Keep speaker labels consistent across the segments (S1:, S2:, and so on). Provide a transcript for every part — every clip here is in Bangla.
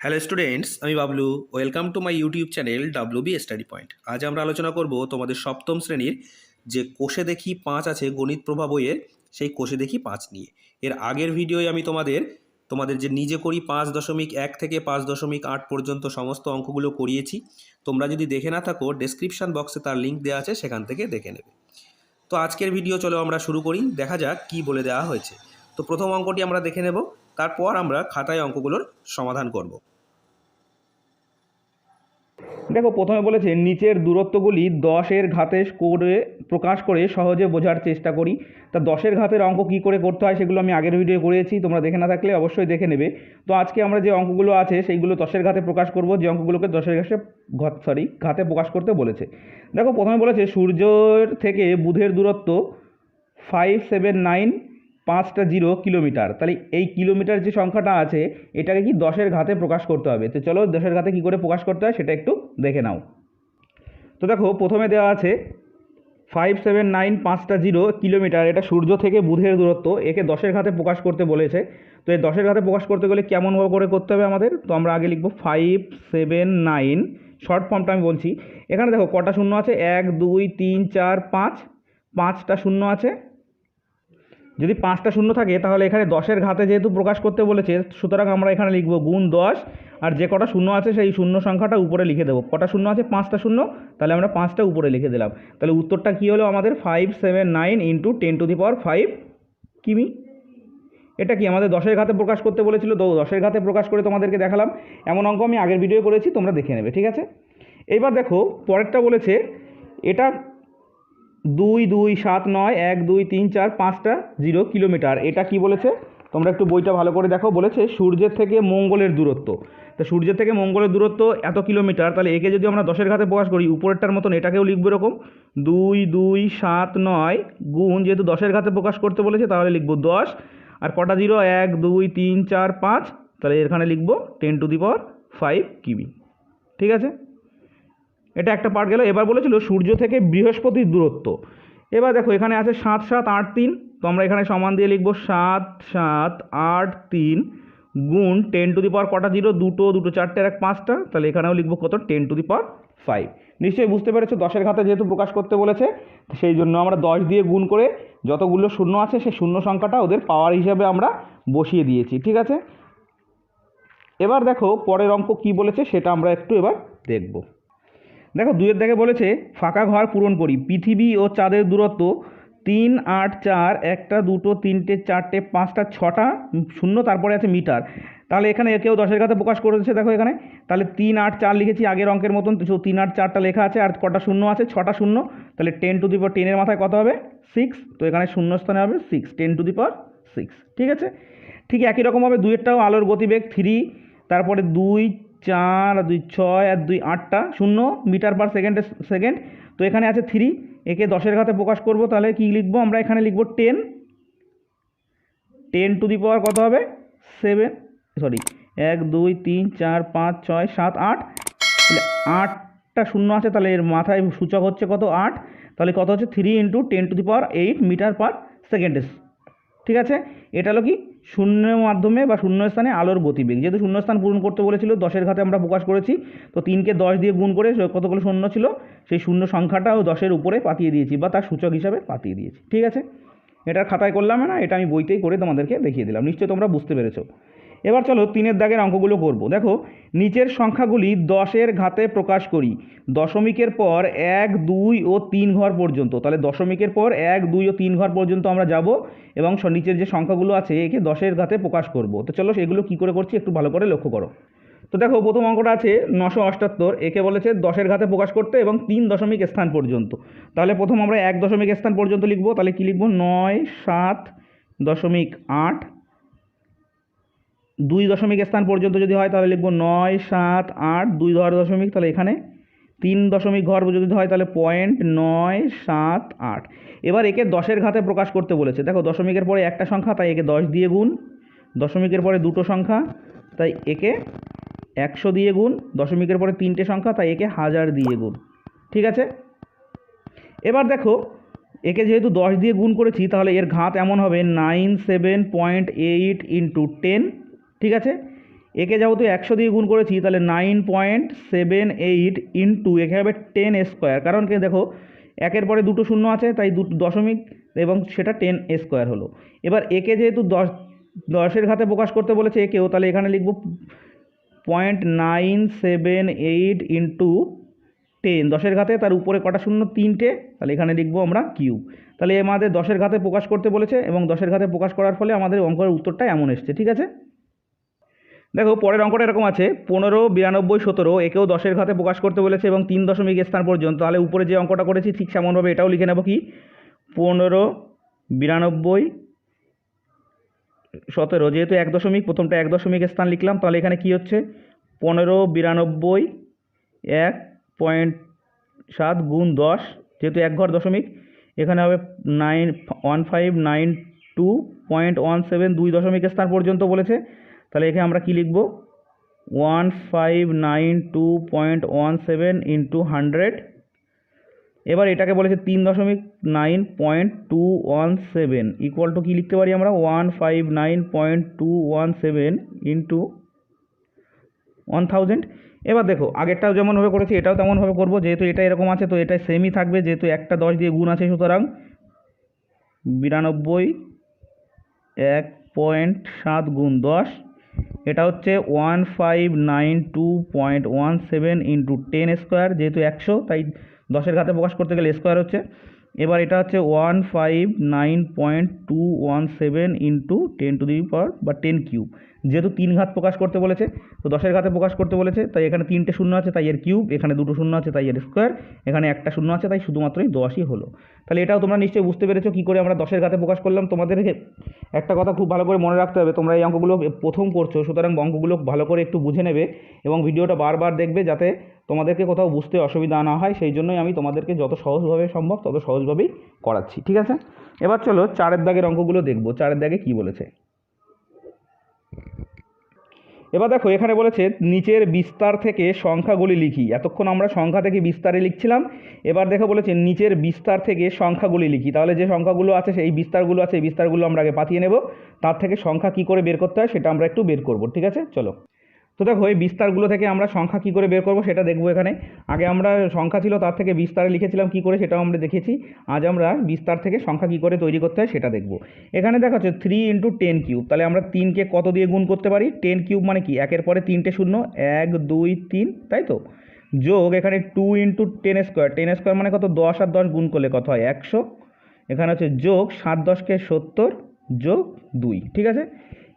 S1: হ্যালো স্টুডেন্টস আমি Bablu. Welcome to my YouTube channel W B study point আজ আমরা আলোচনা করব তোমাদের সপ্তম শ্রেণির যে কোষে দেখি পাঁচ আছে, গণিত প্রভা বইয়ের, সেই কোষে দেখি পাঁচ নিয়ে। এর আগের ভিডিওয় আমি তোমাদের তোমাদের যে নিজে করি পাঁচ দশমিক এক থেকে পাঁচ দশমিক আট পর্যন্ত সমস্ত অঙ্কগুলো করিয়েছি, তোমরা যদি দেখে না থাকো ডেসক্রিপশান বক্সে তার লিঙ্ক দেওয়া আছে, সেখান থেকে দেখে নেবে। তো আজকের ভিডিও চলো আমরা শুরু করি, দেখা যাক কি বলে দেওয়া হয়েছে। তো প্রথম অঙ্কটি আমরা দেখে নেব। তারপর আমরা খাতায় অঙ্কগুলোর সমাধান করব।
S2: দেখো, প্রথমে বলেছে, নিচের দূরত্বগুলি দশের ঘাতে করে প্রকাশ করে সহজে বোঝার চেষ্টা করি। তা দশের ঘাতের অঙ্ক কী করে করতে হয় সেগুলো আমি আগের ভিডিও করেছি, তোমরা দেখে না থাকলে অবশ্যই দেখে নেবে। তো আজকে আমরা যে অঙ্কগুলো আছে, সেইগুলো দশের ঘাতে প্রকাশ করব, যে অঙ্কগুলোকে দশের ঘাতে ঘাত সরি ঘাতে প্রকাশ করতে বলেছে। দেখো, প্রথমে বলেছে, সূর্যের থেকে বুধের দূরত্ব ফাইভ সেভেন নাইন পাঁচটা জিরো কিলোমিটার। তাহলে এই কিলোমিটার যে সংখ্যাটা আছে, এটাকে কি দশের ঘাতে প্রকাশ করতে হবে? তো চলো দশের ঘাতে কী করে প্রকাশ করতে হয় সেটা একটু দেখে নাও। তো দেখো, প্রথমে দেওয়া আছে ফাইভ সেভেন নাইন পাঁচটা জিরো কিলোমিটার। এটা সূর্য থেকে বুধের দূরত্ব, একে দশের ঘাতে প্রকাশ করতে বলেছে। তো এই দশের ঘাতে প্রকাশ করতে গেলে কেমন করে করতে হবে আমাদের? তো আমরা আগে লিখব ফাইভ সেভেন নাইন শর্ট ফর্মটা আমি বলছি। এখানে দেখো কটা শূন্য আছে? এক, দুই, তিন, চার, পাঁচ। পাঁচটা শূন্য আছে। যদি পাঁচটা শূন্য থাকে, তাহলে এখানে দশের ঘাতে যেহেতু প্রকাশ করতে বলেছে, সুতরাং আমরা এখানে লিখব গুণ দশ, আর যে কটা শূন্য আছে সেই শূন্য সংখ্যাটা উপরে লিখে দেবো। কটা শূন্য আছে? পাঁচটা শূন্য। তাহলে আমরা পাঁচটা উপরে লিখে দিলাম। তাহলে উত্তরটা কী হলো আমাদের? Five seven nine into ten to the power five কিমি? এটা কি আমাদের দশের ঘাতে প্রকাশ করতে বলেছিল? তো দশের ঘাতে প্রকাশ করে তোমাদেরকে দেখালাম। এমন অঙ্ক আমি আগের ভিডিও করেছি, তোমরা দেখে নেবে, ঠিক আছে? এইবার দেখো, পরেরটা বলেছে, এটা দুই দুই সাত নয় এক দুই তিন চার পাঁচটা জিরো কিলোমিটার। এটা কি বলেছে? তোমরা একটু বইটা ভালো করে দেখো। বলেছে, সূর্যের থেকে মঙ্গলের দূরত্ব। তো সূর্যের থেকে মঙ্গলের দূরত্ব এত কিলোমিটার, তাহলে একে যদি আমরা দশের ঘাতে প্রকাশ করি, উপরেরটার মতন এটাকেও লিখব এরকম। দুই দুই সাত নয় গুণ, যেহেতু দশের ঘাতে প্রকাশ করতে বলেছে, তাহলে লিখব দশ। আর কটা জিরো? এক, দুই, তিন, চার, পাঁচ। তাহলে এখানে লিখব ten to the power five কিবি ঠিক আছে? এটা একটা পার্ট গেল। এবার বলেছিল সূর্য থেকে বৃহস্পতির দূরত্ব। এবার দেখো, এখানে আছে সাত সাত, আট, তিন। তো আমরা এখানে সমান দিয়ে লিখব সাত সাত, আট, তিন গুণ টেন টু দি পাওয়ার কটা জিরো দুটো দুটো চারটে এক পাঁচটা। তাহলে এখানেও লিখব কত? Ten to the power five নিশ্চয়ই বুঝতে পেরেছ, দশের ঘাতে যেহেতু প্রকাশ করতে বলেছে, সেই জন্য আমরা দশ দিয়ে গুণ করে যতগুলো শূন্য আছে, সেই শূন্য সংখ্যাটা ওদের পাওয়ার হিসাবে আমরা বসিয়ে দিয়েছি। ঠিক আছে? এবার দেখো, পরের অঙ্ক কি বলেছে, সেটা আমরা একটু এবার দেখব। দেখো দুয়ের দেখে বলেছে, ফাঁকা ঘর পূরণ করি। পৃথিবী ও চাঁদের দূরত্ব তিন, আট, চার, একটা, দুটো, তিনটে, চারটে, পাঁচটা, ছটা, শূন্য, তারপরে আছে মিটার। তাহলে এখানে কেউ দশের ঘাতে প্রকাশ করেছে দেখো এখানে। তাহলে তিন, আট, চার লিখেছি আগের অঙ্কের মতন। তিন, আট, চারটা লেখা আছে, আর কটা শূন্য আছে? ছটা শূন্য। তাহলে টেন টু দি পাওয়ার টেনের মাথায় কত হবে? সিক্স। তো এখানে শূন্য স্থানে হবে six, ten to the power six. ঠিক আছে? ঠিক একই রকমভাবে দুইয়েরটাও আলোর গতিবেগ থ্রি। তারপরে দুই চার আর দুই ছয় আর দুই আটটা শূন্য মিটার পার সেকেন্ডে, সেকেন্ড। তো এখানে আছে থ্রি একে দশের ঘাতে প্রকাশ করব, তাহলে কি লিখব? আমরা এখানে লিখব ten ten to the power কত হবে? সেভেন সরি এক, দুই, তিন, চার, পাঁচ, ছয়, সাত, আট। তাহলে আটটা শূন্য আছে, তাহলে এর মাথায় সূচক হচ্ছে কত? আট। তাহলে কত হচ্ছে? Three into ten to the power eight metre per সেকেন্ডে। ঠিক আছে? এটা হলো কি? শূন্যের মাধ্যমে বা শূন্য স্থানে আলোর গতিবেগ। যেহেতু শূন্য স্থান পূরণ করতে বলেছিল, দশের ঘাতে আমরা প্রকাশ করেছি, তো তিনকে দশ দিয়ে গুণ করে কতগুলো শূন্য ছিল? সেই শূন্য সংখ্যাটাও দশের উপরে পাতিয়ে দিয়েছি বা তার সূচক হিসাবে পাতিয়ে দিয়েছি। ঠিক আছে? এটা খাতায় করলাম না, এটা আমি বইতেই করে তোমাদেরকে দেখিয়ে দিলাম। নিশ্চয়ই তোমরা বুঝতে পেরেছ। এবার চলো তিনের দাগের অঙ্কগুলো করব। দেখো, নিচের সংখ্যাগুলি দশের ঘাতে প্রকাশ করি। দশমিকের পর এক, দুই ও তিন ঘর পর্যন্ত। তাহলে দশমিকের পর এক, দুই ও তিন ঘর পর্যন্ত আমরা যাব এবং নিচের যে সংখ্যাগুলো আছে, একে দশের ঘাতে প্রকাশ করব। তো চলো সেগুলো কী করে করছি একটু ভালো করে লক্ষ্য করো। তো দেখো, প্রথম অঙ্কটা আছে নশো অষ্টাত্তর। একে বলেছে দশের ঘাতে প্রকাশ করতে এবং তিন দশমিক স্থান পর্যন্ত। তাহলে প্রথম আমরা এক দশমিক স্থান পর্যন্ত লিখব। তাহলে কী লিখব? নয়, সাত দশমিক আট দুই দশমিক স্থান পর্যন্ত যদি হয় তাহলে লিখব নয় সাত আট, দুই ঘর দশমিক, তাহলে এখানে তিন দশমিক ঘর যদি হয় তাহলে পয়েন্ট নয় সাত আট। এবার একে দশের ঘাতে প্রকাশ করতে বলেছে। দেখো দশমিকের পরে একটা সংখ্যা, তাই একে দশ দিয়ে গুণ। দশমিকের পরে দুটো সংখ্যা, তাই একে একশো দিয়ে গুণ। দশমিকের পরে তিনটে সংখ্যা, তাই একে হাজার দিয়ে গুণ। ঠিক আছে? এবার দেখো, একে যেহেতু দশ দিয়ে গুণ করেছি, তাহলে এর ঘাত এমন হবে nine seven point eight into ten. ঠিক আছে? একে যেহেতু একশো দিয়ে গুণ করেছি, তাহলে nine point seven eight into একে হবে টেন স্কোয়ার কারণ কি দেখো, একের পরে দুটো শূন্য আছে, তাই দুটো দশমিক এবং সেটা টেন স্কোয়ার হলো। এবার একে যেহেতু দশ, দশের ঘাতে প্রকাশ করতে বলেছে একেও, তাহলে এখানে লিখব point nine seven eight into ten দশের ঘাতে তার উপরে কটা শূন্য? তিনটে। তাহলে এখানে লিখব আমরা কিউব তাহলে আমাদের দশের ঘাতে প্রকাশ করতে বলেছে এবং দশের ঘাতে প্রকাশ করার ফলে আমাদের অঙ্কের উত্তরটা এমন এসছে, ঠিক আছে? দেখো, পরের অঙ্কটা এরকম আছে। পনেরো, বিরানব্বই, সতেরো, একেও দশের ঘাতে প্রকাশ করতে বলেছে এবং তিন দশমিক স্থান পর্যন্ত। তাহলে উপরে যে অঙ্কটা করেছি, ঠিক সেমনভাবে এটাও লিখে নেব কি? পনেরো, বিরানব্বই, সতেরো। যেহেতু এক দশমিক, প্রথমটা এক দশমিক স্থান লিখলাম, তাহলে এখানে কি হচ্ছে? পনেরো, বিরানব্বই, এক পয়েন্ট সাত গুণ দশ। যেহেতু এক ঘর দশমিক, এখানে হবে nine, one five, nine two point one seven দুই দশমিক স্থান পর্যন্ত বলেছে। তাহলে এখানে আমরা কী লিখব? One five nine two point one seven into hundred এবার এটাকে বলেছে তিন দশমিক nine point two one seven equal to কী লিখতে পারি আমরা? One five nine point two one seven into one thousand এবার দেখো, আগেরটাও যেমনভাবে করেছি, এটাও তেমনভাবে করব। যেহেতু এটা এরকম আছে, তো এটা সেমই থাকবে। যেহেতু একটা দশ দিয়ে গুণ আছে, সুতরাং বিরানব্বই, এক পয়েন্ট সাত গুণ দশ। এটা হচ্ছে one five nine two point one seven into ten square যেহেতু একশো, তাই দশের ঘাতে প্রকাশ করতে গেলে স্কোয়ার হচ্ছে। এবার এটা হচ্ছে one five nine point two one seven into ten to the power বা টেন কিউব যেহেতু তিন ঘাত প্রকাশ করতে বলেছে, তো দশের ঘাতে প্রকাশ করতে বলেছে, তাই এখানে তিনটে শূন্য আছে, তাই এর কিউব, এখানে দুটো শূন্য আছে, তাই এর স্কোয়ার, এখানে একটা শূন্য আছে, তাই শুধুমাত্রই দশই হলো। তাহলে এটাও তোমরা নিশ্চয়ই বুঝতে পেরেছ কী করে আমরা দশের ঘাতে প্রকাশ করলাম। তোমাদেরকে একটা কথা খুব ভালো করে মনে রাখতে হবে, তোমরা এই অঙ্কগুলো প্রথম করছ সুতরাং অঙ্কগুলো ভালো করে একটু বুঝে নেবে এবং ভিডিওটা বারবার দেখবে যাতে তোমাদেরকে কোথাও বুঝতে অসুবিধা না হয়। সেই জন্যই আমি তোমাদেরকে যত সহজভাবে সম্ভব তত সহজভাবেই করাচ্ছি, ঠিক আছে? এবার চলো চারের দাগের অঙ্কগুলো দেখব। চারের দাগে কী বলেছে? এবার দেখো, এখানে বলেছে নিচের বিস্তার থেকে সংখ্যাগুলি লিখি। এতক্ষণ আমরা সংখ্যা থেকে বিস্তারে লিখছিলাম। এবার দেখো বলেছে নিচের বিস্তার থেকে সংখ্যাগুলি লিখি। তাহলে যে সংখ্যাগুলো আছে, সেই বিস্তারগুলো আছে, এই বিস্তারগুলো আমরা আগে পাঠিয়ে নেব। তার থেকে সংখ্যা কি করে বের করতে হয়, সেটা আমরা একটু বের করব। ঠিক আছে? চলো। তো দেখো, এই বিস্তারগুলো থেকে আমরা সংখ্যা কী করে বের করব সেটা দেখব এখানে। আগে আমরা সংখ্যা ছিল, তার থেকে বিস্তারে লিখেছিলাম কী করে সেটাও আমরা দেখেছি। আজ আমরা বিস্তার থেকে সংখ্যা কী করে তৈরি করতে হয় সেটা দেখব। এখানে দেখা হচ্ছে থ্রি ইন্টু টেন কিউব তাহলে আমরা তিনকে কত দিয়ে গুণ করতে পারি? টেন কিউব মানে কি? একের পরে তিনটে শূন্য, এক, দুই, তিন, তাই তো? যোগ এখানে two into ten square ten square মানে কত? দশ আর দশ গুণ করলে কত হয়? একশো। এখানে হচ্ছে যোগ সাত দশকে সত্তর যোগ দুই, ঠিক আছে?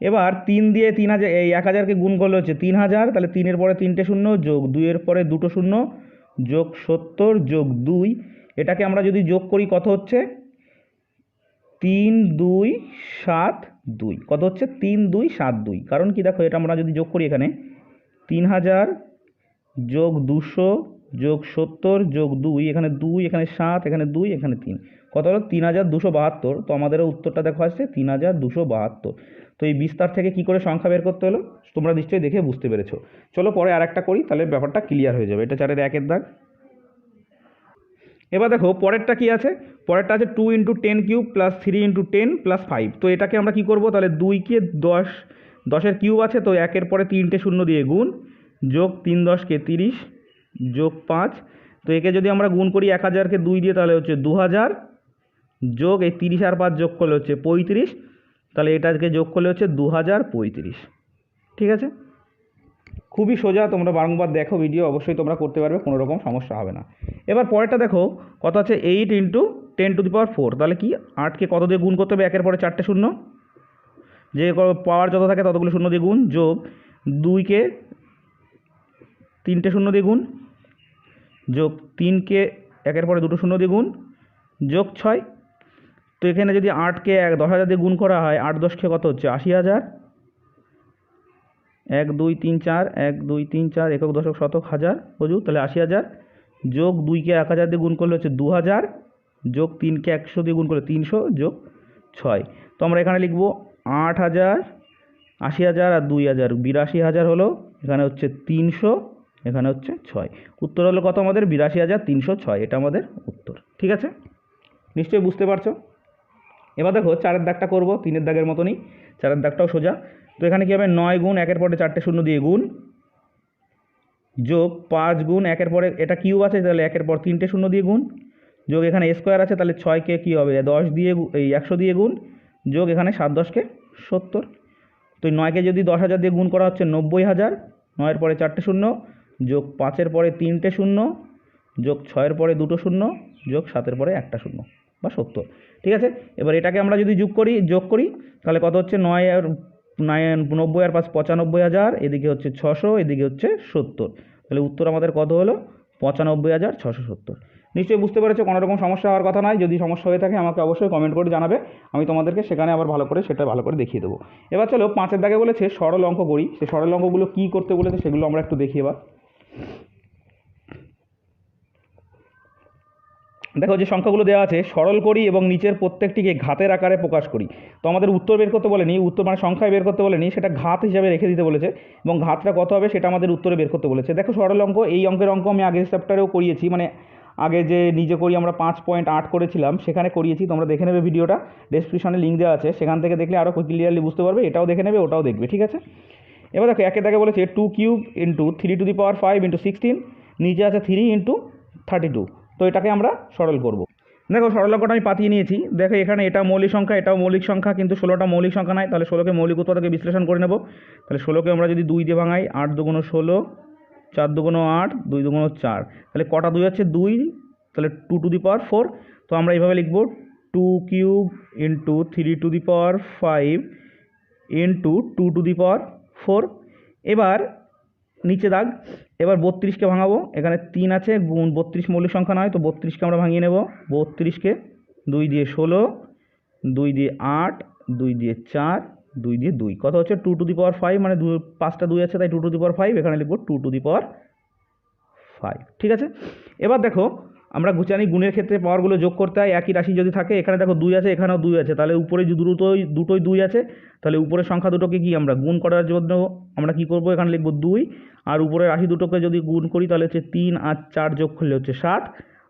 S2: এবার তিন দিয়ে তিন হাজার, এই এক হাজারকে গুণ করলে হচ্ছে তিন হাজার, তাহলে তিনের পরে তিনটে শূন্য যোগ দুইয়ের পরে দুটো শূন্য যোগ সত্তর যোগ দুই, এটাকে আমরা যদি যোগ করি কত হচ্ছে? তিন দুই সাত দুই, কত হচ্ছে? তিন দুই সাত দুই, কারণ কি দেখো এটা আমরা যদি যোগ করি এখানে, তিন হাজার যোগ দুশো যোগ সত্তর, যোগ দুই, এখানে দুই, এখানে সাত, এখানে দুই, এখানে তিন। কত হলো? তিন হাজার দুশো বাহাত্তর। তো আমাদের উত্তরটা দেখো আসছে, তিন হাজার দুশো বাহাত্তর। তো এই বিস্তার থেকে কি করে সংখ্যা বের করতে হলো? তোমরা নিশ্চয়ই দেখে বুঝতে পেরেছ। চলো পরে আর একটা করি, তাহলে ব্যাপারটা ক্লিয়ার হয়ে যাবে। এটা চারের একের দাগ। এবার দেখো, পরেরটা কি আছে? পরেরটা আছে two into ten cube plus three into ten plus five তো এটাকে আমরা কি করব? তাহলে দুইকে দশ, দশের কিউব আছে, তো একের পরে তিনটে শূন্য দিয়ে গুণ, যোগ তিন দশকে তিরিশ যোগ পাঁচ। তো একে যদি আমরা গুণ করি এক হাজারকে দুই দিয়ে, তাহলে হচ্ছে দু হাজার। যোগ এই তিরিশ আর পাঁচ যোগ করলে হচ্ছে পঁয়ত্রিশ। তাহলে এটাকে যোগ করলে হচ্ছে দু হাজার পঁয়ত্রিশ। ঠিক আছে? খুবই সোজা তোমরা বারংবার দেখো ভিডিও অবশ্যই তোমরা করতে পারবে, কোনো রকম সমস্যা হবে না। এবার পরেরটা দেখো কত আছে eight into ten to the power four তাহলে কি? আটকে কত দিয়ে গুণ করতে হবে? একের পরে চারটে শূন্য। যে পাওয়ার যত থাকে ততগুলো শূন্য দিয়ে গুণ। যোগ দুইকে তিনটে শূন্য দিয়ে গুণ। যোগ তিনকে একের পরে দুটো শূন্য দিয়ে গুণ, যোগ ছয়। তো এখানে যদি আটকে এক, দশ হাজার দিয়ে গুণ করা হয়, আট দশকে কত হচ্ছে? আশি হাজার। এক, দুই, তিন, চার, এক, দুই, তিন, চার, একক দশক শতক হাজার, বুঝু? তাহলে আশি হাজার। যোগ দুইকে এক হাজার দিয়ে গুণ করলে হচ্ছে দু হাজার। যোগ তিনকে একশো দিয়ে গুণ করলে তিনশো, যোগ ছয়। তো আমরা এখানে লিখব আট হাজার, আশি হাজার আর দুই হাজার। বিরাশি হাজার হলো এখানে হচ্ছে তিনশো। এখানে হচ্ছে ছয়। উত্তর হলো কত আমাদের? বিরাশি হাজার তিনশো ছয়। এটা আমাদের উত্তর। ঠিক আছে? নিশ্চয়ই বুঝতে পারছ? এবার দেখো, চারের দাগটা করব, তিনের দাগের মতনই। চারের দাগটাও সোজা। তো এখানে কী হবে? নয় গুণ একের পরে চারটে শূন্য দিয়ে গুণ। যোগ পাঁচ গুণ একের পরে, এটা কিউব আছে, তাহলে একের পর তিনটে শূন্য দিয়ে গুণ। যোগ এখানে স্কোয়ার আছে, তাহলে ছয়কে কী হবে? দশ দিয়ে এই একশো দিয়ে গুণ। যোগ এখানে সাত দশকে সত্তর। তো নয়কে যদি দশ হাজার দিয়ে গুণ করা হচ্ছে নব্বই হাজার, নয়ের পরে চারটে শূন্য যোগ পাঁচের পরে তিনটে শূন্য, যোগ ছয়ের পরে দুটো শূন্য, যোগ সাতের পরে একটা শূন্য বা সত্তর। ঠিক আছে? এবার এটাকে আমরা যদি যোগ করি যোগ করি, তাহলে কত হচ্ছে? নয় আর নয়, নব্বই আর পাঁচ, পঁচানব্বই হাজার, এদিকে হচ্ছে ছশো, এদিকে হচ্ছে সত্তর। তাহলে উত্তর আমাদের কত হলো? পঁচানব্বই হাজার ছশো সত্তর। নিশ্চয়ই বুঝতে পেরেছ, কোনো রকম সমস্যা হওয়ার কথা নয়। যদি সমস্যা হয়ে থাকে, আমাকে অবশ্যই কমেন্ট করে জানাবে। আমি তোমাদেরকে সেখানে আবার ভালো করে, সেটা ভালো করে দেখিয়ে দেবো। এবার চলো, পাঁচের দাগে বলেছে, সরল অঙ্ক করি। সেই সরল অঙ্কগুলো কী করতে বলেছে, সেগুলো আমরা একটু দেখি এবার। দেখো যে সংখ্যাগুলো দেওয়া আছে, সরল করি এবং নিচের প্রত্যেকটিকে ঘাতের আকারে প্রকাশ করি। তো আমাদের উত্তর বের করতে বলেনি, উত্তর মানে সংখ্যায় বের করতে বলেনি, সেটা ঘাত হিসাবে রেখে দিতে বলেছে এবং ঘাতটা কত হবে সেটা আমাদের উত্তরে বের করতে বলেছে। দেখো সরল অঙ্ক, এই অঙ্কের অঙ্ক আমি আগের চ্যাপ্টারেও করিয়েছি মানে আগে যে নিজে করি আমরা পাঁচ পয়েন্ট আট করেছিলাম, সেখানে করিয়েছি, তোমরা দেখে নেবে ভিডিওটা ডেসক্রিপশনে লিঙ্ক দেওয়া আছে, সেখান থেকে দেখলে আরও ক্লিয়ারলি বুঝতে পারবে, এটাও দেখে নেবে, ওটাও দেখবে, ঠিক আছে? এবার দেখো একে দেখে বলেছে two cube into three to the power five into sixteen নিচে আছে থ্রি ইন্টু থার্টি টু তো এটাকে আমরা সরল করব। দেখো সরল অঙ্কটা আমি পাতিয়ে নিয়েছি। দেখো এখানে এটা মৌলিক সংখ্যা, এটাও মৌলিক সংখ্যা, কিন্তু ষোলোটা মৌলিক সংখ্যা নাই। তাহলে ষোলোকে মৌলিক উৎপাদকে বিশ্লেষণ করে নেব। তাহলে ষোলোকে আমরা যদি দুই দিয়ে ভাঙাই, আট দুগুণ ষোলো, চার দুগুণ আট, দুই দুগুণ চার। তাহলে কটা দুই আছে দুই? তাহলে two to the power four তো আমরা এইভাবে লিখব two cube into three to the power five into two two to power power নিচে দাগ, এবার বত্রিশকে ভাঙাবো। এখানে তিন আছে, গুণ বত্রিশ মৌলিক সংখ্যা নয়, তো বত্রিশকে আমরা ভাঙিয়ে নেব। বত্রিশকে দুই দিয়ে ষোলো, দুই দিয়ে আট, দুই দিয়ে চার, দুই দিয়ে দুই। কত হচ্ছে two to the power five মানে দু, পাঁচটা দুই আছে, তাই two to the power five এখানে লিখব two to the power five ঠিক আছে? এবার দেখো আমরা জানি গুণের ক্ষেত্রে পাওয়ারগুলো যোগ করতে হয়, একই রাশি যদি থাকে, এখানে দেখো দুই আছে, এখানেও দুই আছে, তাহলে উপরে দুটোই দুটোই দুই আছে, তাহলে উপরের সংখ্যা দুটোকে কি আমরা গুণ করার জন্য আমরা কি করব? এখানে লিখব দুই, আর উপরের রাশি দুটোকে যদি গুণ করি, তাহলে হচ্ছে তিন আর চার যোগ করলে হচ্ছে সাত,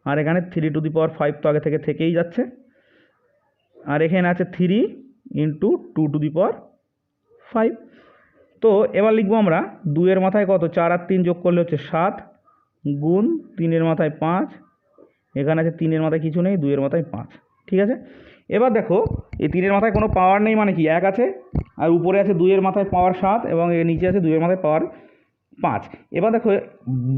S2: আর এখানে three to the power five তো আগে থেকে থেকেই যাচ্ছে। আর এখানে আছে three into two to the power five তো এবার লিখব আমরা, দুইয়ের মাথায় কত? চার আর তিন যোগ করলে হচ্ছে সাত, গুণ তিনের মাথায় পাঁচ এখানে আছে তিনের মাথায় কিছু নেই, দুইয়ের মাথায় পাঁচ, ঠিক আছে? এবার দেখো, এই তিনের মাথায় কোনো পাওয়ার নেই মানে কি? এক আছে, আর উপরে আছে দুইয়ের মাথায় পাওয়ার সাত এবং এর নিচে আছে দুইয়ের মাথায় পাওয়ার পাঁচ। এবার দেখো,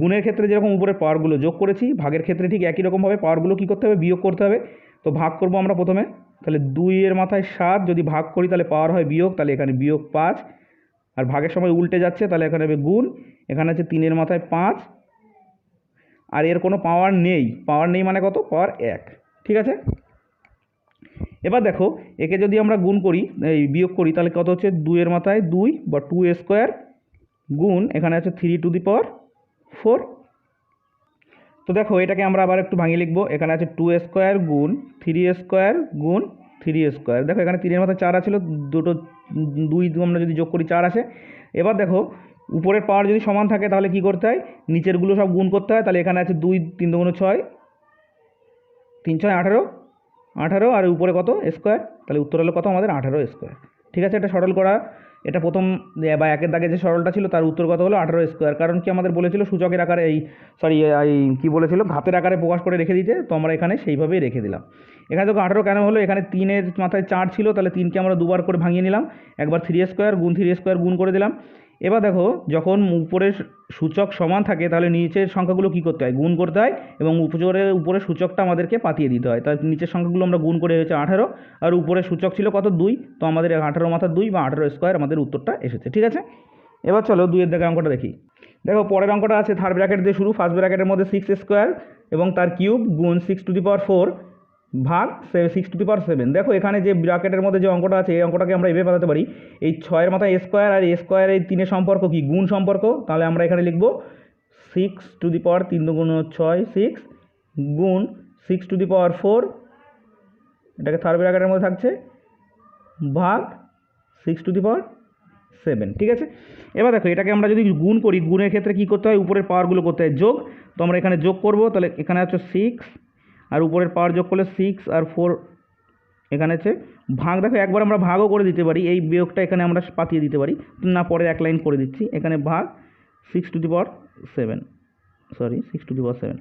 S2: গুণের ক্ষেত্রে যেরকম উপরের পাওয়ারগুলো যোগ করেছি, ভাগের ক্ষেত্রে ঠিক একই রকমভাবে পাওয়ারগুলো কী করতে হবে? বিয়োগ করতে হবে। তো ভাগ করব আমরা প্রথমে। তাহলে দুইয়ের মাথায় সাত যদি ভাগ করি, তাহলে পাওয়ার হয় বিয়োগ, তাহলে এখানে বিয়োগ পাঁচ। আর ভাগের সময় উল্টে যাচ্ছে, তাহলে এখানে হবে গুণ। এখানে আছে তিনের মাথায় পাঁচ আর এর কোনো পাওয়ার নেই। পাওয়ার নেই মানে কত? পাওয়ার এক। ঠিক আছে? এবার দেখো, একে যদি আমরা গুণ করি, এই বিয়োগ করি, তাহলে কত হচ্ছে? দুইয়ের মাথায় দুই বা টু স্কোয়ার গুণ, এখানে আছে three to the power four তো দেখো, এটাকে আমরা আবার একটু ভাঙিয়ে লিখব। এখানে আছে টু স্কোয়ার গুণ থ্রি স্কোয়ার গুণ থ্রি স্কোয়ার দেখো, এখানে তিনের মাথায় চার আছিল দুটো, দুই, আমরা যদি যোগ করি, চার আছে এবার দেখো উপরের পাওয়ার যদি সমান থাকে তাহলে কি করতে হয়? নিচেরগুলো সব গুণ করতে হয়। তাহলে এখানে আছে দুই, তিন দুগুণ ছয়, তিন ছয় আঠারো আঠারো আর উপরে কত? স্কোয়ার। তাহলে উত্তর হলো কত? আমাদের আঠারো স্কোয়ার। ঠিক আছে, এটা সরল করা। এটা প্রথম বা একের দাগে যে সরলটা ছিল তার উত্তর কত হলো? আঠারো স্কোয়ার। কারণ কি আমাদের বলেছিল সূচকের আকারে এই, সরি এই, কী বলেছিল? ঘাতের আকারে প্রকাশ করে রেখে দিতে। তো আমরা এখানে সেইভাবেই রেখে দিলাম। এখানে দেখো আঠারো কেন হলো? এখানে তিনের মাথায় চার ছিল। তাহলে তিনকে আমরা দুবার করে ভাঙিয়ে নিলাম। একবার থ্রি স্কোয়ার, গুণ থ্রি স্কোয়ার গুণ করে দিলাম। এবার দেখো, যখন উপরের সূচক সমান থাকে, তাহলে নিচের সংখ্যাগুলো কী করতে হয়? গুণ করতে হয় এবং উপরে, উপরের সূচকটা আমাদেরকে পাতিয়ে দিতে হয়। তাই নিচের সংখ্যাগুলো আমরা গুণ করে হয়েছে আঠারো, আর উপরের সূচক ছিল কত? দুই। তো আমাদের আঠারো মাথা দুই বা আঠারো স্কোয়ার আমাদের উত্তরটা এসেছে, ঠিক আছে? এবার চলো দুইয়ের দেখে অঙ্কটা দেখি। দেখো, পরের অঙ্কটা আছে থার্ড ব্র্যাকেট দিয়ে শুরু ফার্স্ট ব্র্যাকেটের মধ্যে সিক্স স্কোয়ার এবং তার কিউব গুণ six to the power four ভাগ সিক্স টু পাওয়ার সেভেন দেখো এখানে যে ব্র্যাকেটের মধ্যে যে অঙ্কটা আছে, এই অঙ্কটাকে আমরা এভাবে বাতাতে পারি। এই ছয়ের মাথায় স্কোয়ার আর স্কোয়ার এই তিনের সম্পর্ক কি? গুণ সম্পর্ক। তাহলে আমরা এখানে লিখব সিক্স টু দি পাওয়ার তিন দুগুণ ছয় সিক্স গুণ six to the power four এটাকে থার্ড ব্র্যাকেটের মধ্যে থাকছে। ভাগ six to the power seven ঠিক আছে? এবার দেখো, এটাকে আমরা যদি গুণ করি, গুণের ক্ষেত্রে কী করতে হয়? উপরের পাওয়ারগুলো করতে হয়। যোগ। তো আমরা এখানে যোগ করব। তাহলে এখানে হচ্ছে সিক্স আর উপরের পাওয়ার যোগ করলে সিক্স আর ফোর এখানে আছে। ভাগ দেখো, একবার আমরা ভাগও করে দিতে পারি, এই বিয়োগটা এখানে আমরা পাতিয়ে দিতে পারি। না, পরে এক লাইন করে দিচ্ছি। এখানে ভাগ six to the power seven sorry six to the power seven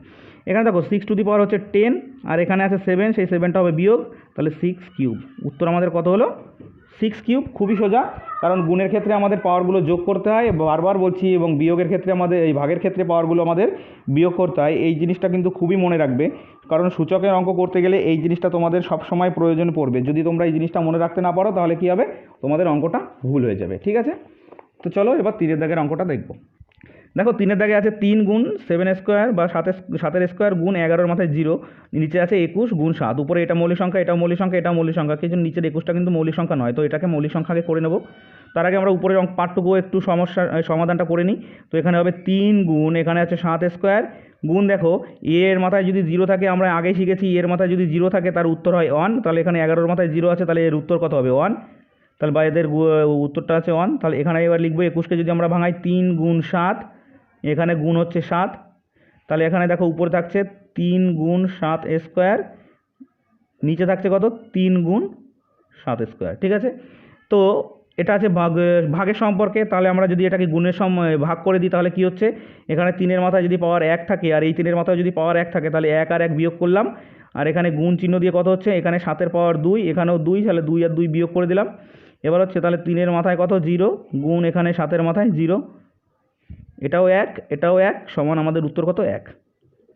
S2: এখানে দেখো সিক্স টু দি পাওয়ার হচ্ছে টেন আর এখানে আছে সেভেন সেই সেভেনটা হবে বিয়োগ, তাহলে সিক্স কিউব উত্তর আমাদের কত হলো? সিক্স কিউব খুবই সোজা, কারণ গুণের ক্ষেত্রে আমাদের পাওয়ারগুলো যোগ করতে হয়, বারবার বলছি এবং বিয়োগের ক্ষেত্রে আমাদের, এই ভাগের ক্ষেত্রে পাওয়ারগুলো আমাদের বিয়োগ করতে হয়। এই জিনিসটা কিন্তু খুবই মনে রাখবে, কারণ সূচকের অঙ্ক করতে গেলে এই জিনিসটা তোমাদের সব সময় প্রয়োজন পড়বে। যদি তোমরা এই জিনিসটা মনে রাখতে না পারো, তাহলে কী হবে? তোমাদের অঙ্কটা ভুল হয়ে যাবে, ঠিক আছে? তো চলো এবার তীরের দাগের অঙ্কটা দেখব। দেখো তিনের দাগে আছে তিন গুণ সেভেন স্কোয়ার বা সাতের সাতের স্কোয়ার গুণ এগারোর মাথায় জিরো নিচে আছে একুশ গুণ সাত। উপরে এটা মৌলিক সংখ্যা এটা মৌলিক সংখ্যা এটা মৌলিক সংখ্যা কিছু নিচের একুশটা কিন্তু মৌলিক সংখ্যা নয়। তো এটাকে মৌলিক সংখ্যাকে করে নেব। তার আগে আমরা উপরের পার্টটুকু একটু সমস্যা সমাধানটা করে নিই। তো এখানে হবে তিন গুণ, এখানে আছে সাত স্কোয়ার গুণ দেখো এর মাথায় যদি জিরো থাকে, আমরা আগেই শিখেছি এর মাথায় যদি জিরো থাকে, তার উত্তর হয় ওয়ান তাহলে এখানে এগারোর মাথায় জিরো আছে, তাহলে এর উত্তর কত হবে? ওয়ান তাহলে বা এদের উত্তরটা আছে ওয়ান তাহলে এখানে এবার লিখব একুশকে যদি আমরা ভাঙাই, তিন গুণ সাত। এখানে গুণ হচ্ছে সাত। তাহলে এখানে দেখো উপরে থাকছে তিন গুণ সাত স্কোয়ার, নিচে থাকছে কত? তিন গুণ সাত স্কোয়ার, ঠিক আছে? তো এটা আছে ভাগ ভাগের সম্পর্কে। তাহলে আমরা যদি এটাকে গুণের সম ভাগ করে দিই, তাহলে কি হচ্ছে? এখানে তিনের মাথায় যদি পাওয়ার এক থাকে, আর এই তিনের মাথায় যদি পাওয়ার এক থাকে, তাহলে এক আর এক বিয়োগ করলাম। আর এখানে গুণ চিহ্ন দিয়ে কত হচ্ছে? এখানে সাতের পাওয়ার দুই, এখানেও দুই, তাহলে দুই আর দুই বিয়োগ করে দিলাম। এবার হচ্ছে তাহলে তিনের মাথায় কত? জিরো, গুণ এখানে সাতের মাথায় জিরো। এটাও এক এটাও এক সমান আমাদের উত্তর কত এক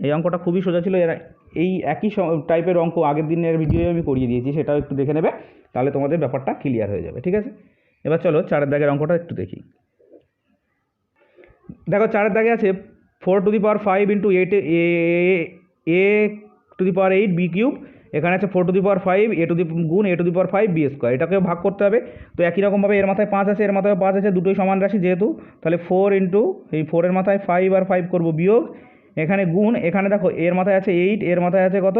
S2: এই অঙ্কটা খুবই সোজা ছিল এরা এই একই টাইপের অঙ্ক আগের দিনের ভিডিও আমি করিয়ে দিয়েছি সেটাও একটু দেখে নেবে তাহলে তোমাদের ব্যাপারটা ক্লিয়ার হয়ে যাবে ঠিক আছে এবার চলো চারের দাগের অঙ্কটা একটু দেখি দেখো চারের দাগে আছে four to the power five into eight a to the power eight b cube এখানে আছে four to the power five a to the গুণ a to the power five b square এটাকেও ভাগ করতে হবে। তো একই রকমভাবে এর মাথায় পাঁচ আছে, এর মাথায় পাঁচ আছে, দুটোই সমান রাশি যেহেতু। তাহলে ফোর ইন্টু এই ফোরের মাথায় ফাইভ আর ফাইভ করব বিয়োগ। এখানে গুণ, এখানে দেখো, এর মাথায় আছে এইট এর মাথায় আছে কত?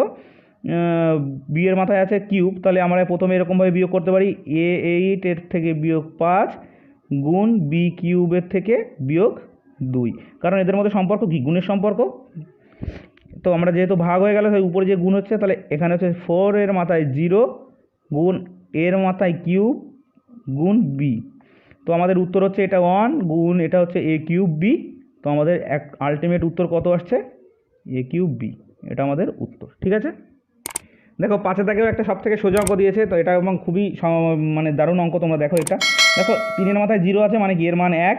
S2: বি এর মাথায় আছে কিউব তাহলে আমরা প্রথমে এরকমভাবে বিয়োগ করতে পারি। এ এইট এর থেকে বিয়োগ পাঁচ গুণ বি কিউবের থেকে বিয়োগ দুই। কারণ এদের মধ্যে সম্পর্ক কি? গুণের সম্পর্ক। তো আমরা যেহেতু ভাগ হয়ে গেল, তাই উপরে যে গুণ হচ্ছে, তাহলে এখানে হচ্ছে ফোর এর মাথায় জিরো গুণ এর মাথায় কিউব গুণ বি তো আমাদের উত্তর হচ্ছে এটা ওয়ান গুণ এটা হচ্ছে এ কিউব বি তো আমাদের এক আলটিমেট উত্তর কত আসছে? এ কিউব বি এটা আমাদের উত্তর, ঠিক আছে? দেখো, পাঁচে থেকেও একটা সব থেকে সোজা অঙ্ক দিয়েছে, তো এটা এবং খুবই মানে দারুণ অঙ্ক তোমরা দেখো এটা। দেখো, তিনের মাথায় জিরো আছে মানে কি? এর মান এক।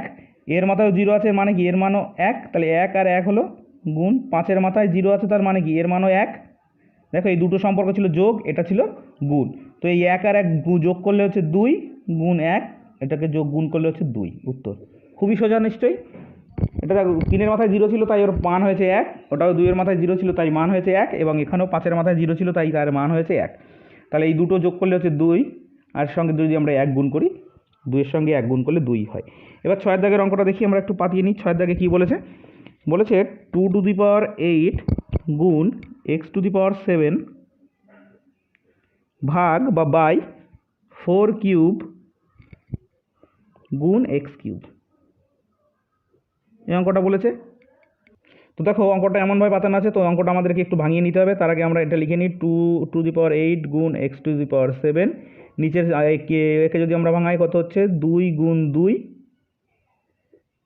S2: এর মাথায়ও জিরো আছে মানে কি? এর মানও এক। তাহলে এক আর এক হলো গুণ পাঁচের মাথায় জিরো আছে, তার মানে কি? এর মানও এক। দেখো, এই দুটো সম্পর্ক ছিল যোগ, এটা ছিল গুণ। তো এই এক আর এক যোগ করলে হচ্ছে দুই, গুণ এক, এটাকে যোগ গুণ করলে হচ্ছে দুই। উত্তর। খুবই সোজা নিশ্চয়ই। এটা তিনের মাথায় জিরো ছিল, তাই ওর মান হয়েছে এক। ওটাও দুইয়ের মাথায় জিরো ছিল, তাই মান হয়েছে এক, এবং এখানেও পাঁচের মাথায় জিরো ছিল, তাই তার মান হয়েছে এক। তাহলে এই দুটো যোগ করলে হচ্ছে দুই, আর সঙ্গে যদি আমরা এক গুণ করি, দুইয়ের সঙ্গে এক গুণ করলে দুই হয়। এবার ছয়ের দাগের অঙ্কটা দেখি, আমরা একটু পাতিয়ে নিই। ছয়ের দাগে কী বলেছে? বলেছে two to the power eight গুণ x to the power seven ভাগ বা বাই ফোর কিউব গুণ এক্স কিউব এই অঙ্কটা বলেছে। তো দেখো অঙ্কটা এমনভাবে পাতানো আছে, তো অঙ্কটা আমাদেরকে একটু ভাঙিয়ে নিতে হবে। তার আগে আমরা এটা লিখে নিই two to the power eight গুণ x to the power seven নিচের একে যদি আমরা ভাঙাই কত হচ্ছে? দুই গুণ দুই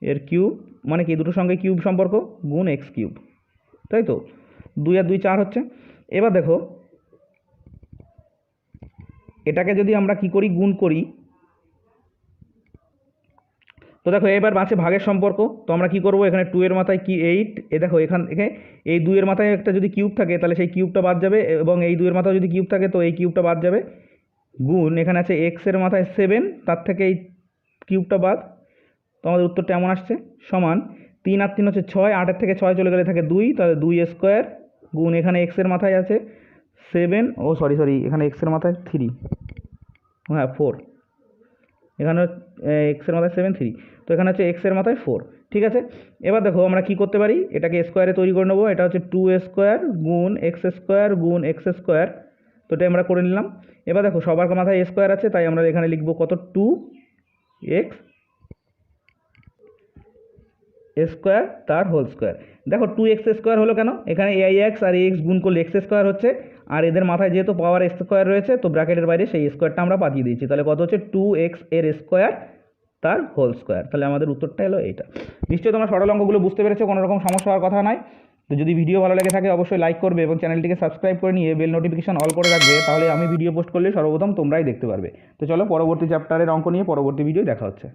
S2: এর কিউব মানে কি, দুটোর সঙ্গে কিউব সম্পর্ক? গুণ এক্স কিউব। তাই তো? দুই আর দুই চার হচ্ছে। এবার দেখো, এটাকে যদি আমরা কি করি, গুণ করি, তো দেখো, এবার আছে ভাগের সম্পর্ক। তো আমরা কি করব? এখানে টু এর মাথায় কি এইট এ দেখো, এখান থেকে এই দুইয়ের মাথায় একটা যদি কিউব থাকে, তাহলে সেই কিউবটা বাদ যাবে এবং এই দুইয়ের মাথায় যদি কিউব থাকে, তো এই কিউবটা বাদ যাবে। গুণ, এখানে আছে এক্সের মাথায় সেভেন তার থেকে এই কিউবটা বাদ। তো আমাদের উত্তরটা এমন আসছে, সমান তিন আর তিন হচ্ছে ছয়, আটের থেকে ছয় চলে গেলে থাকে দুই, তাহলে দুই স্কোয়ার গুণ এখানে এক্সের মাথায় আছে সেভেন ও সরি সরি এখানে এক্সের মাথায় থ্রি হ্যাঁ ফোর এখানে এক্সের মাথায় সেভেন থ্রি তো এখানে হচ্ছে এক্সের মাথায় ফোর ঠিক আছে? এবার দেখো আমরা কি করতে পারি? এটাকে স্কোয়ারে তৈরি করে নেব, এটা হচ্ছে টু স্কোয়ার গুণ এক্স স্কোয়ার গুণ এক্স স্কোয়ার তো এটা আমরা করে নিলাম। এবার দেখো সবার মাথায় স্কোয়ার আছে, তাই আমরা এখানে লিখব কত? টু এক্স স্কোয়ার তার হোল স্কোয়ার। দেখো টু এক্স স্কোয়ার হলো কেন? এখানে এআই এক্স আর এক্স গুণ করলে এক্স স্কোয়ার হচ্ছে, আর এদের মাথায় যেহেতু পাওয়ার স্কোয়ার রয়েছে, তো ব্র্যাকেটের বাইরে সেই স্কোয়ারটা আমরা পাঠিয়ে দিয়েছি। তাহলে কত হচ্ছে? টু এক্সের স্কোয়ার তার হোল স্কোয়ার। তাহলে আমাদের উত্তরটা হলো এইটা। নিশ্চয়ই তোমরা সরল অঙ্কগুলো বুঝতে পেরেছ কোনো রকম সমস্যা হওয়ার কথা নয়। তো যদি ভিডিও ভালো লেগে থাকে, অবশ্যই লাইক করবে এবং চ্যানেলটিকে সাবস্ক্রাইব করে নিয়ে বেল নোটিফিকেশন অল করে রাখবে, তাহলে আমি ভিডিও পোস্ট করলে সর্বপ্রথম তোমরাই দেখতে পারবে। তো চলো পরবর্তী চ্যাপ্টারের অঙ্ক নিয়ে পরবর্তী ভিডিও দেখা হচ্ছে।